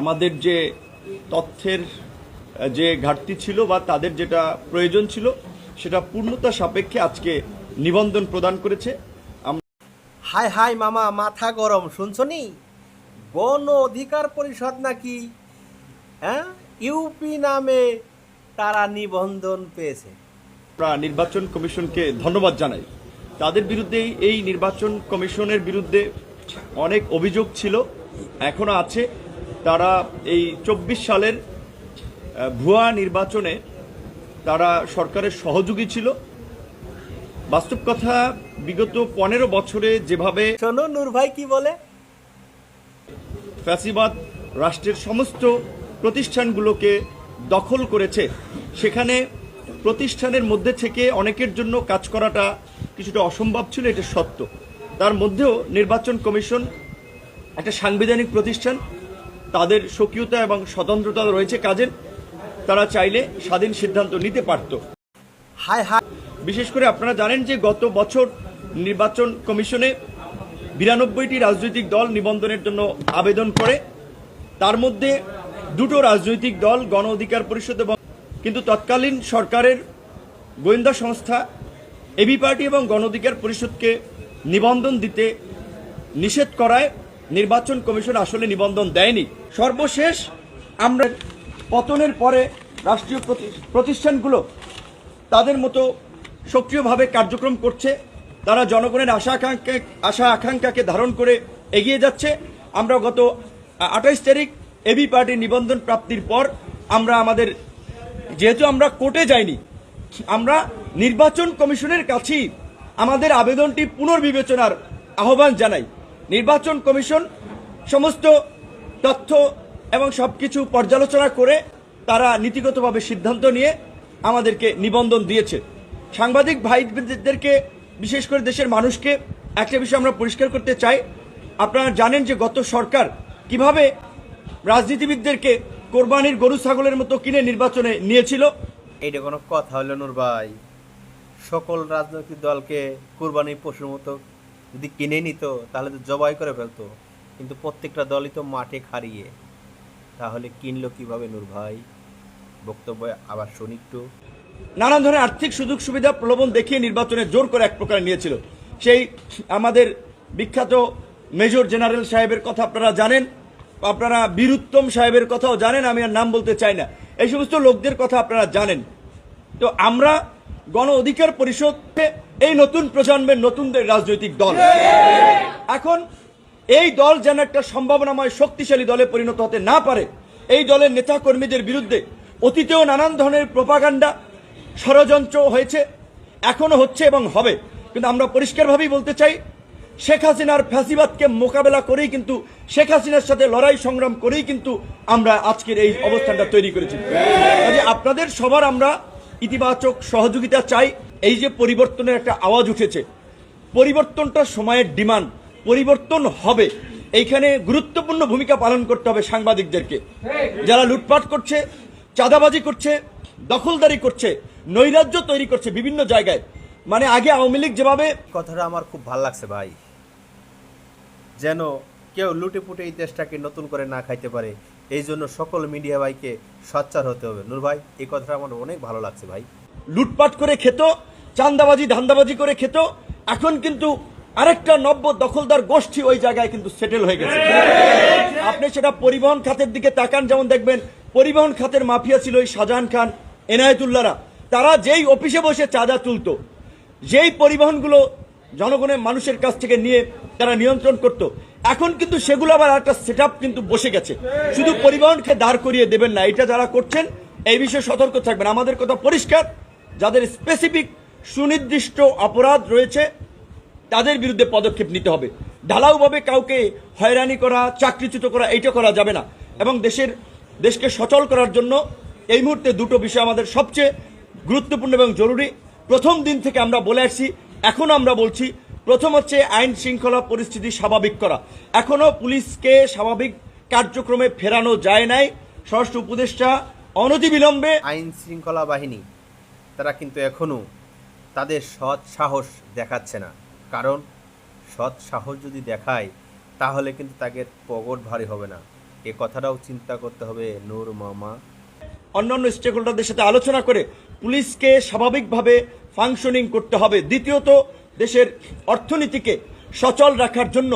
আমাদের যে তথ্যের যে ঘাটতি ছিল বা তাদের যেটা প্রয়োজন ছিল সেটা পূর্ণতা সাপেক্ষে আজকে নিবন্ধন প্রদান করেছে। হাই হাই মামা মাথা গরম শুনছনি গণ অধিকার পরিষদ নাকি? হ্যাঁ? ইউপি নামে তারা নিবন্ধন পেয়েছে। নির্বাচন কমিশনকে ধন্যবাদ জানাই। তাদের বিরুদ্ধে এই নির্বাচন কমিশনের বিরুদ্ধে অনেক অভিযোগ ছিল এখনও আছে। তারা এই চব্বিশ সালের ভুয়া নির্বাচনে তারা সরকারের সহযোগী ছিল। বাস্তব কথা বিগত পনেরো বছরে যেভাবে শোনো নূর ভাই কি বলে? ফ্যাসিবাদ রাষ্ট্রের সমস্ত প্রতিষ্ঠানগুলোকে দখল করেছে সেখানে প্রতিষ্ঠানের মধ্যে থেকে অনেকের জন্য কাজ করাটা কিছুটা অসম্ভব ছিল এটা সত্য। তার মধ্যেও নির্বাচন কমিশন একটা সাংবিধানিক প্রতিষ্ঠান তাদের স্বকীয়তা এবং স্বতন্ত্রতা রয়েছে কাজের তারা চাইলে স্বাধীন সিদ্ধান্ত নিতে পারত। হাই হাই বিশেষ করে আপনারা জানেন যে গত বছর নির্বাচন কমিশনে বিরানব্বইটি রাজনৈতিক দল নিবন্ধনের জন্য আবেদন করে। তার মধ্যে দুটো রাজনৈতিক দল গণ অধিকার পরিষদ এবং কিন্তু তৎকালীন সরকারের গোয়েন্দা সংস্থা এবি পার্টি এবং গণ অধিকার পরিষদকে নিবন্ধন দিতে নিষেধ করায় নির্বাচন কমিশন আসলে নিবন্ধন দেয়নি। সর্বশেষ আমরা পতনের পরে রাষ্ট্রীয় প্রতি- প্রতিষ্ঠানগুলো তাদের মতো সক্রিয়ভাবে কার্যক্রম করছে। তারা জনগণের আশা আকাঙ্ক্ষা আশা আকাঙ্ক্ষাকে ধারণ করে এগিয়ে যাচ্ছে। আমরা গত আঠাইশ তারিখ এবি পার্টির নিবন্ধন প্রাপ্তির পর আমরা আমাদের যেহেতু আমরা কোর্টে যাইনি, আমরা নির্বাচন কমিশনের কাছেই আমাদের আবেদনটি পুনর্বিবেচনার আহ্বান জানাই। নির্বাচন কমিশন সমস্ত তথ্য এবং সব কিছু পর্যালোচনা করে তারা নীতিগতভাবে সিদ্ধান্ত নিয়ে আমাদেরকে নিবন্ধন দিয়েছে। সাংবাদিক ভাইদেরকে, বিশেষ করে দেশের মানুষকে, একটা বিষয় আমরা পরিষ্কার করতে চাই। আপনারা জানেন যে গত সরকার কীভাবে রাজনীতিবিদদেরকে কোরবানির গরু, ছাগলের মতো কিনে নির্বাচনে নিয়েছিল। এইটা কোনো কথা হলো নুর ভাই। সকল রাজনৈতিক দলকে কোরবানির পশুর মতো যদি কিনে নিত, তাহলে তো জবাই করে ফেলতো। কিন্তু প্রত্যেকটা দলই তো মাঠে হারিয়ে তাহলে কিনলো কীভাবে নূর ভাই? বক্তব্য আবার শুনি একটু। নানান ধরনের আর্থিক সুযোগ সুবিধা প্রলোভন দেখিয়ে নির্বাচনে জোর করে এক প্রকার নিয়েছিল। সেই আমাদের বিখ্যাত মেজর জেনারেল সাহেবের কথা আপনারা জানেন, আপনারা বীরুত্তম সাহেবের কথাও জানেন, আমি আর নাম বলতে চাই না। এই সমস্ত লোকদের কথা আপনারা জানেন। তো আমরা গণ অধিকার পরিষদ এই নতুন প্রজন্মের নতুনদের রাজনৈতিক দল। এখন এই দল যেন একটা সম্ভাবনাময় শক্তিশালী দলে পরিণত হতে না পারে, এই দলের নেতা কর্মীদের বিরুদ্ধে অতীতেও নানান ধরনের প্রপাগান্ডা ষড়যন্ত্র হয়েছে, এখনও হচ্ছে এবং হবে। কিন্তু আমরা পরিষ্কারভাবেই বলতে চাই, শেখ হাসিনার ফ্যাসিবাদকে মোকাবেলা করেই কিন্তু, শেখ হাসিনার সাথে লড়াই সংগ্রাম করেই কিন্তু আমরা আজকের এই অবস্থানটা তৈরি করেছি। কাজে আপনাদের সবার আমরা ইতিবাচক সহযোগিতা চাই। এই যে পরিবর্তনের একটা আওয়াজ উঠেছে, পরিবর্তনটা সময়ের ডিমান্ড। পরিবর্তন হবে। এইখানে গুরুত্বপূর্ণ ভূমিকা পালন করতে হবে সাংবাদিকদেরকে। যারা লুটপাট করছে চাঁদাবাজি করছে দখলদারি করছে নৈরাজ্য তৈরি করছে বিভিন্ন জায়গায়। মানে আগে আওয়ামী লীগ যেভাবে কথাটা আমার খুব ভালো লাগছে ভাই। যেন কেউ লুটে পুটে এই দেশটাকে নতুন করে না খাইতে পারে এই জন্য সকল মিডিয়া ভাইকে সচ্চার হতে হবে। নূর ভাই এই কথাটা আমার অনেক ভালো লাগছে ভাই। লুটপাট করে খেত চান্দাবাজি ধান্দাবাজি করে খেত এখন কিন্তু আরেকটা নব্য দখলদার গোষ্ঠী ওই জায়গায় কিন্তু সেটেল হয়ে গেছে। আপনি সেটা পরিবহন খাতের দিকে তাকান, যেমন দেখবেন পরিবহন খাতের মাফিয়া ছিল ওই শাহজাহান খান, এনায়েতুল্লাহরা। তারা যেই অফিসে বসে চাঁদা তুলতো, যেই পরিবহনগুলো জনগণের মানুষের কাছ থেকে নিয়ে তারা নিয়ন্ত্রণ করত, এখন কিন্তু সেগুলো আবার একটা সেট কিন্তু বসে গেছে। শুধু পরিবহনকে দাঁড় করিয়ে দেবেন না, এটা যারা করছেন, এই বিষয়ে সতর্ক থাকবেন। আমাদের কথা পরিষ্কার, যাদের স্পেসিফিক সুনির্দিষ্ট অপরাধ রয়েছে তাদের বিরুদ্ধে পদক্ষেপ নিতে হবে। ঢালাওভাবে কাউকে হয়রানি করা, চাকরিচ্যুত করা, এইটা করা যাবে না। এবং দেশের, দেশকে সচল করার জন্য এই মুহূর্তে দুটো বিষয় আমাদের সবচেয়ে গুরুত্বপূর্ণ এবং জরুরি। প্রথম দিন থেকে আমরা বলে আসছি, এখন আমরা বলছি, প্রথম হচ্ছে আইন শৃঙ্খলা পরিস্থিতি স্বাভাবিক করা। এখনও পুলিশকে স্বাভাবিক কার্যক্রমে ফেরানো যায় নাই। স্বরাষ্ট্র উপদেষ্টা অনতিবিলম্বে আইন শৃঙ্খলা বাহিনী, তারা কিন্তু এখনও তাদের সৎ সাহস দেখাচ্ছে না। কারণ সৎ সাহস যদি দেখায়, তাহলে কিন্তু তাকে পগট ভারী হবে না। এ কথাটাও চিন্তা করতে হবে নূর মামা। অন্যান্য স্টেক হোল্ডারদের সাথে আলোচনা করে পুলিশকে স্বাভাবিকভাবে ফাংশনিং করতে হবে। দ্বিতীয়ত, দেশের অর্থনীতিকে সচল রাখার জন্য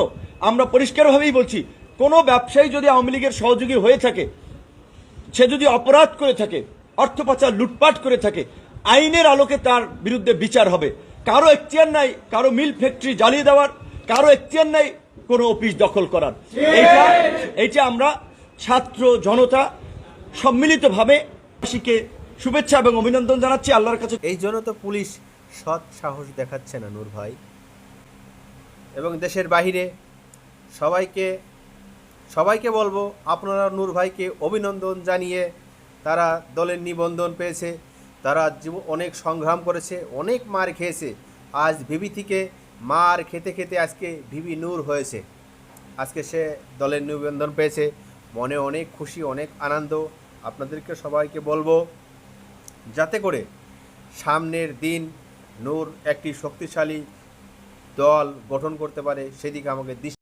আমরা পরিষ্কারভাবেই বলছি, কোনো ব্যবসায়ী যদি আওয়ামী লীগের সহযোগী হয়ে থাকে, সে যদি অপরাধ করে থাকে, অর্থ পাচার লুটপাট করে থাকে, আইনের আলোকে তার বিরুদ্ধে বিচার হবে। কারও এখতিয়ার নাই, কারও মিল ফ্যাক্টরি জ্বালিয়ে দেওয়ার, কারও এখতিয়ার নাই, কোনো অফিস দখল করার। এইটা এইটা আমরা ছাত্র জনতা সম্মিলিতভাবে দেশবাসীকে শুভেচ্ছা এবং অভিনন্দন জানাচ্ছি, আল্লাহর কাছে। এই জন্য তো পুলিশ সৎ সাহস দেখাচ্ছে না, নূর ভাই। এবং দেশের বাহিরে সবাইকে সবাইকে বলব, আপনারা নূর ভাইকে অভিনন্দন জানিয়ে তারা দলের নিবন্ধন পেয়েছে। তারা জীব- অনেক সংগ্রাম করেছে, অনেক মার খেয়েছে। আজ ভিবি থেকে মার খেতে খেতে আজকে ভিবি নূর হয়েছে। আজকে সে দলের নিবন্ধন পেয়েছে। মনে অনেক খুশি, অনেক আনন্দ। আপনাদেরকে সবাইকে বলব, যাতে করে সামনের দিন নূর একটি শক্তিশালী দল গঠন করতে পারে, সেদিকে আমাকে দৃষ্টি